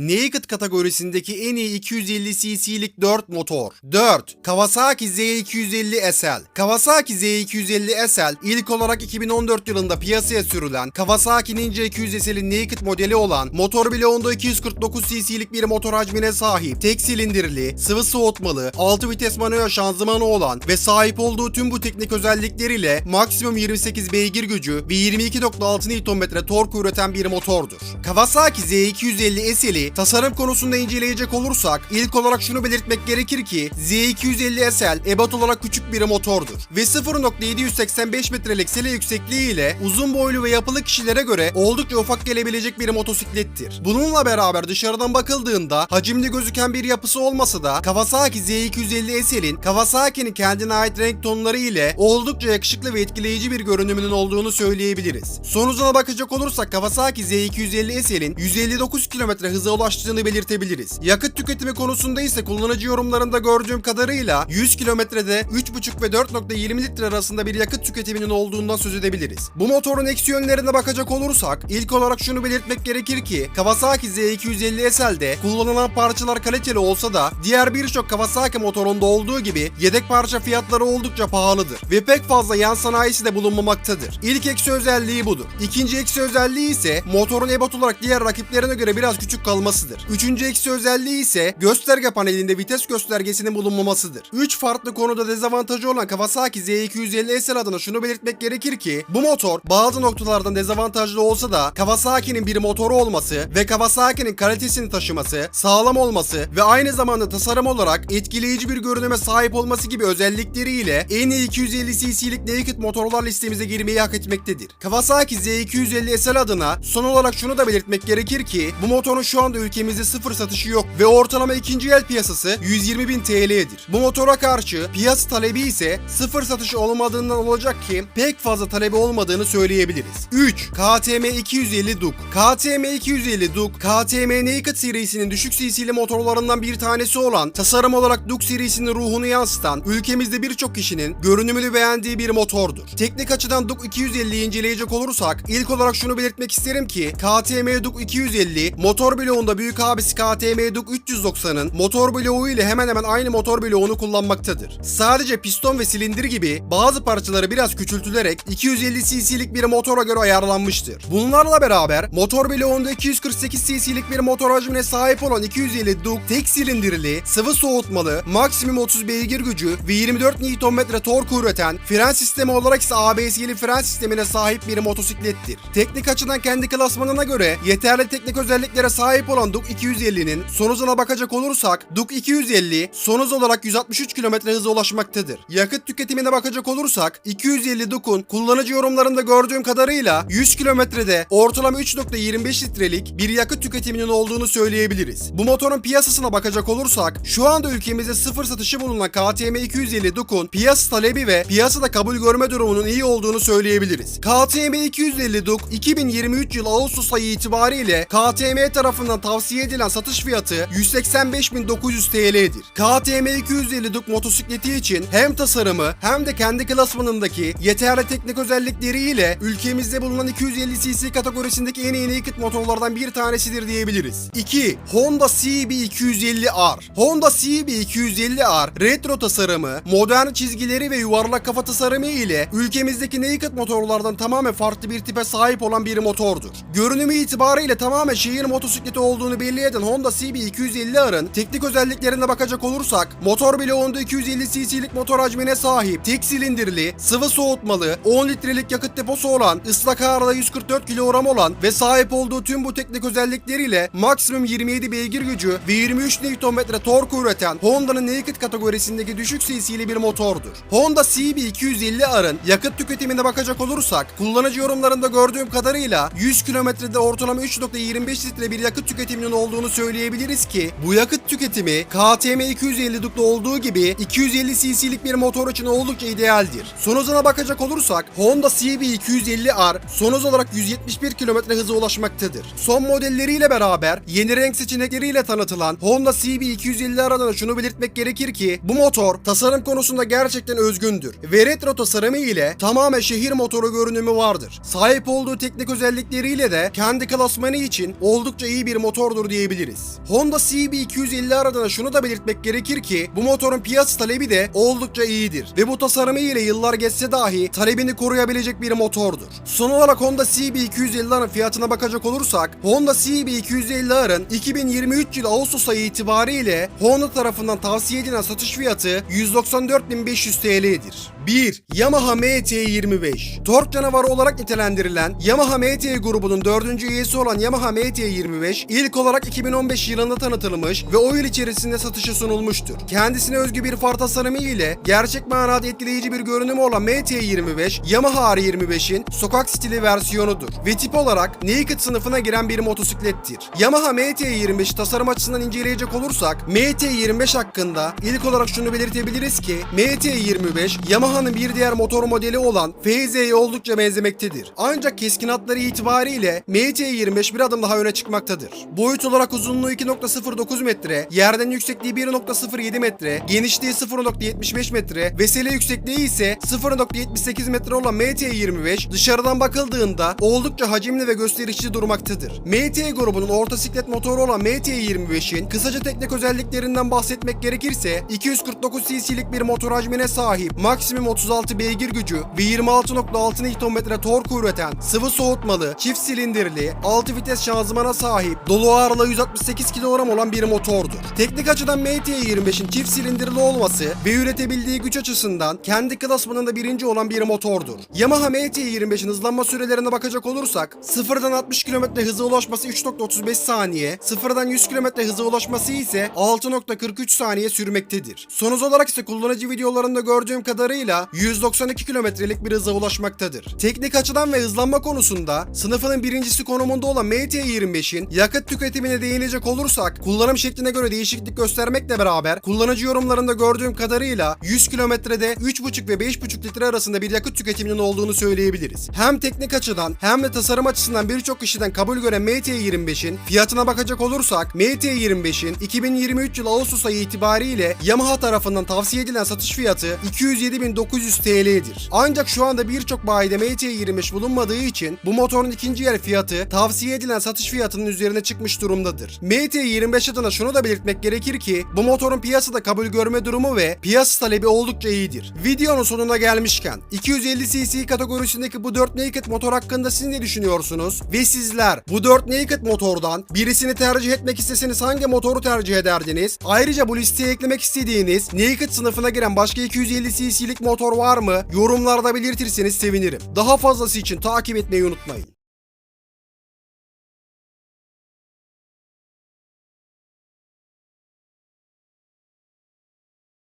Naked kategorisindeki en iyi 250 cc'lik 4 motor. 4. Kawasaki Z250 SL. Kawasaki Z250 SL ilk olarak 2014 yılında piyasaya sürülen Kawasaki Ninja 200 SL'in Naked modeli olan motor bloğunda 249 cc'lik bir motor hacmine sahip, tek silindirli, sıvı soğutmalı, 6 vites manuel şanzımanı olan ve sahip olduğu tüm bu teknik özellikleriyle maksimum 28 beygir gücü ve 22.6 Nm tork üreten bir motordur. Kawasaki Z250 SL'i tasarım konusunda inceleyecek olursak ilk olarak şunu belirtmek gerekir ki Z250 SL ebat olarak küçük bir motordur ve 0.785 metrelik sele yüksekliği ile uzun boylu ve yapılı kişilere göre oldukça ufak gelebilecek bir motosiklettir. Bununla beraber dışarıdan bakıldığında hacimli gözüken bir yapısı olmasa da Kawasaki Z250 SL'in Kawasaki'nin kendine ait renk tonları ile oldukça yakışıklı ve etkileyici bir görünümünün olduğunu söyleyebiliriz. Sonucuna bakacak olursak Kawasaki Z250 SL'in 159 km hıza ulaştığını belirtebiliriz. Yakıt tüketimi konusunda ise kullanıcı yorumlarında gördüğüm kadarıyla 100 kilometrede 3.5 ve 4.20 litre arasında bir yakıt tüketiminin olduğundan söz edebiliriz. Bu motorun eksi yönlerine bakacak olursak ilk olarak şunu belirtmek gerekir ki Kawasaki Z250 SL'de kullanılan parçalar kaliteli olsa da diğer birçok Kawasaki motorunda olduğu gibi yedek parça fiyatları oldukça pahalıdır ve pek fazla yan sanayisi de bulunmamaktadır. İlk eksi özelliği budur. İkinci eksi özelliği ise motorun ebat olarak diğer rakiplerine göre biraz küçük kalmasıdır. Üçüncü eksi özelliği ise gösterge panelinde vites göstergesinin bulunmamasıdır. Üç farklı konuda dezavantajı olan Kawasaki Z250 SL adına şunu belirtmek gerekir ki bu motor bazı noktalardan dezavantajlı olsa da Kawasaki'nin bir motoru olması ve Kawasaki'nin kalitesini taşıması, sağlam olması ve aynı zamanda tasarım olarak etkileyici bir görünüme sahip olması gibi özellikleriyle en iyi 250 cc'lik naked motorlar listemize girmeyi hak etmektedir. Kawasaki Z250 SL adına son olarak şunu da belirtmek gerekir ki bu motorun şu anda ülkemizde sıfır satışı yok ve ortalama ikinci el piyasası 120 bin TL'dir. Bu motora karşı piyasa talebi ise sıfır satışı olmadığından olacak ki pek fazla talebi olmadığını söyleyebiliriz. 3. KTM 250 Duke KTM 250 Duke, KTM Naked serisinin düşük cc'li motorlarından bir tanesi olan tasarım olarak Duke serisinin ruhunu yansıtan ülkemizde birçok kişinin görünümünü beğendiği bir motordur. Teknik açıdan Duke 250'yi inceleyecek olursak ilk olarak şunu belirtmek isterim ki KTM Duke 250 motor bloğunda büyük abisi KTM Duke 390'ın motor bloğu ile hemen hemen aynı motor bloğunu kullanmaktadır. Sadece piston ve silindir gibi bazı parçaları biraz küçültülerek 250 cc'lik bir motora göre ayarlanmıştır. Bunlarla beraber motor bloğunda 248 cc'lik bir motor hacmine sahip olan 250 Duke tek silindirli, sıvı soğutmalı, maksimum 30 beygir gücü ve 24 Nm tork üreten, fren sistemi olarak ise ABS'li fren sistemine sahip bir motosiklettir. Teknik açıdan kendi klasmanına göre yeterli teknik özelliklere sahip olan Duke 250'nin sonucuna bakacak olursak Duke 250 sonuç olarak 163 km hıza ulaşmaktadır. Yakıt tüketimine bakacak olursak 250 Duke'un kullanıcı yorumlarında gördüğüm kadarıyla 100 kilometrede ortalama 3.25 litrelik bir yakıt tüketiminin olduğunu söyleyebiliriz. Bu motorun piyasasına bakacak olursak şu anda ülkemizde sıfır satışı bulunan KTM 250 Duke'un piyasa talebi ve piyasada kabul görme durumunun iyi olduğunu söyleyebiliriz. KTM 250 Duke 2023 yıl Ağustos ayı itibariyle KTM tarafından tavsiye edilen satış fiyatı 185.900 TL'dir. KTM 250 Duke motosikleti için hem tasarımı hem de kendi klasmanındaki yeterli teknik özellikleriyle ülkemizde bulunan 250 cc kategorisindeki en iyi naked motorlardan bir tanesidir diyebiliriz. 2. Honda CB250R Honda CB250R retro tasarımı, modern çizgileri ve yuvarlak kafa tasarımı ile ülkemizdeki naked motorlardan tamamen farklı bir tipe sahip olan bir motordur. Görünümü itibariyle tamamen şehir motosikleti olduğunu belli eden Honda CB250R'ın teknik özelliklerine bakacak olursak motor bloğunda 250 cc'lik motor hacmine sahip, tek silindirli, sıvı soğutmalı, 10 litrelik yakıt deposu olan, ıslak ağırlığı 144 kilogram olan ve sahip olduğu tüm bu teknik özellikleriyle maksimum 27 beygir gücü ve 23 Nm tork üreten Honda'nın naked kategorisindeki düşük cc'li bir motordur. Honda CB250R'ın yakıt tüketimine bakacak olursak kullanıcı yorumlarında gördüğüm kadarıyla 100 kilometrede ortalama 3.25 litre bir yakıt tüketiminin olduğunu söyleyebiliriz ki bu yakıt tüketimi KTM 250 Duke'da olduğu gibi 250 cc'lik bir motor için oldukça idealdir. Sonucuna bakacak olursak Honda CB250R sonuç olarak 171 km hıza ulaşmaktadır. Son modelleriyle beraber yeni renk seçenekleriyle tanıtılan Honda CB250R adına şunu belirtmek gerekir ki bu motor tasarım konusunda gerçekten özgündür ve retro tasarımı ile tamamen şehir motoru görünümü vardır. Sahip olduğu teknik özellikleriyle de kendi klasmanı için oldukça iyi bir motordur diyebiliriz. Honda CB250 aradığına şunu da belirtmek gerekir ki bu motorun piyasa talebi de oldukça iyidir ve bu tasarımı ile yıllar geçse dahi talebini koruyabilecek bir motordur. Son olarak Honda CB250R'ın fiyatına bakacak olursak Honda CB250R'ın 2023 yılı Ağustos ayı itibariyle Honda tarafından tavsiye edilen satış fiyatı 194.500 TL'dir. 1. Yamaha MT25 Tork canavarı olarak nitelendirilen Yamaha MT grubunun dördüncü üyesi olan Yamaha MT25 ilk olarak 2015 yılında tanıtılmış ve o yıl içerisinde satışa sunulmuştur. Kendisine özgü bir far tasarımı ile gerçek manada etkileyici bir görünümü olan MT25 Yamaha R25'in sokak stili versiyonudur ve tip olarak Naked sınıfına giren bir motosiklettir. Yamaha MT25 tasarım açısından inceleyecek olursak MT25 hakkında ilk olarak şunu belirtebiliriz ki MT25 Yamaha'nın bir diğer motor modeli olan FZ'ye oldukça benzemektedir. Ancak keskin hatları itibariyle MT25 bir adım daha öne çıkmaktadır. Boyut olarak uzunluğu 2.09 metre, yerden yüksekliği 1.07 metre, genişliği 0.75 metre ve sele yüksekliği ise 0.78 metre olan MT25 dışarıdan bakıldığında oldukça hacimli ve gösterişli durmaktadır. MT grubunun orta siklet motoru olan MT25'in kısaca teknik özelliklerinden bahsetmek gerekirse 249 cc'lik bir motor hacmine sahip, maksimum 36 beygir gücü ve 26.6 Nm tork üreten sıvı soğutmalı, çift silindirli, 6 vites şanzımana sahip, dolu ağırlığı 168 kilogram olan bir motordur. Teknik açıdan MT25'in çift silindirli olması ve üretebildiği güç açısından kendi klasmanında birinci olan bir motordur. Yamaha MT25'in hızlanma sürelerine bakacak olursak sıfırdan 60 km hıza ulaşması 3.35 saniye, sıfırdan 100 km hıza ulaşması ise 6.43 saniye sürmektedir. Sonuç olarak ise kullanıcı videolarında gördüğüm kadarıyla 192 kilometrelik bir hıza ulaşmaktadır. Teknik açıdan ve hızlanma konusunda sınıfının birincisi konumunda olan MT25'in yakıt tüketimine değinecek olursak kullanım şekline göre değişiklik göstermekle beraber kullanıcı yorumlarında gördüğüm kadarıyla 100 kilometrede 3.5 ve 5.5 litre arasında bir yakıt tüketiminin olduğunu söyleyebiliriz. Hem teknik açıdan hem de tasarım açısından birçok kişiden kabul gören MT25'in fiyatına bakacak olursak MT25'in 2023 yıl Ağustos ayı itibariyle Yamaha tarafından tavsiye edilen satış fiyatı 207.900 TL'dir. Ancak şu anda birçok bayide MT25 bulunmadığı için bu motorun ikinci el fiyatı tavsiye edilen satış fiyatının üzerine çıkmış durumdadır. MT25 adına şunu da belirtmek gerekir ki bu motorun piyasada kabul görme durumu ve piyasa talebi oldukça iyidir. Videonun sonuna gelmişken 250 cc kategorisindeki bu 4 naked motor hakkında siz ne düşünüyorsunuz? Ve sizler bu 4 naked motordan birisini tercih etmek isteseniz hangi motoru tercih ederdiniz? Ayrıca bu listeye eklemek istediğiniz naked sınıfına giren başka 250 cc'lik motor var mı? Yorumlarda belirtirseniz sevinirim. Daha fazlası için takip etmeyi unutmayın.